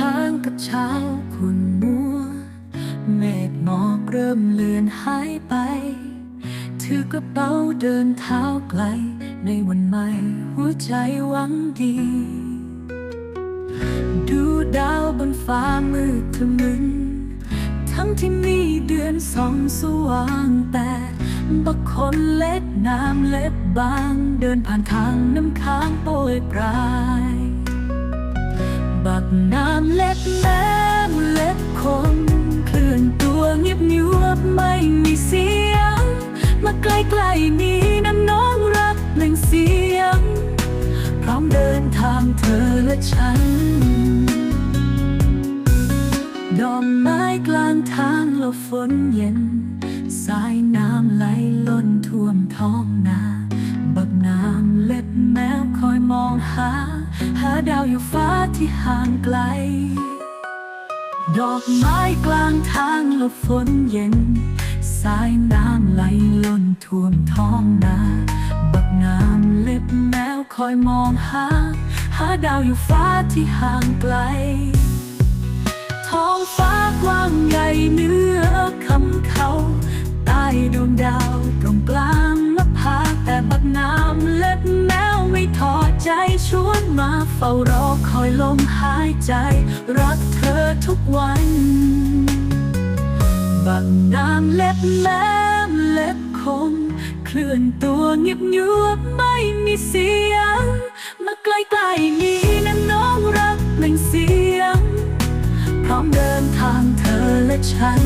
ทางกับเช้าขุ่นมัว เมฆหมอกเริ่มเลือนหายไป ถือกระเป๋าเดินเท้าไกล ในวันใหม่หัวใจหวังดี ดูดาวบนฟ้ามืดทะมึน ทั้งที่มีเดือนสองสว่างแต่บางคนเล็ดน้ำเล็บบาง เดินผ่านทางน้ำค้างโปรยปลาย น้ำเล็บแม่เล็บคมเคลื่อนตัวเงียบเงียบไม่มีเสียง มาใกล้ๆนี้น้ำน้องรักเปล่งเสียง พร้อมเดินทางเธอและฉัน ดอกไม้กลางทางล้วฝนเย็น สายน้ำไหลล้นท่วมท้องนา ดาวอยู่ฟ้าที่ห่างไกล ดอกไม้กลางทางแล้วฝนเย็น สายน้ำไหลล้นท่วมท้องนาบักน้ำเล็บแมวคอยมองหา หาดาวอยู่ฟ้าที่ห่างไกล ท้องฟ้ากว้างใหญ่เหนือคำเขา ใต้ดวงดาว มาเฝ้ารอคอยลมหายใจ รักเธอทุกวัน บักน้ำเล็บแม่เล็บคม เคลื่อนตัวเงียบเงียบไม่มีเสียง มาใกล้ๆนี้นะน้องรักเปล่งเสียง พร้อมเดินทางเธอและฉัน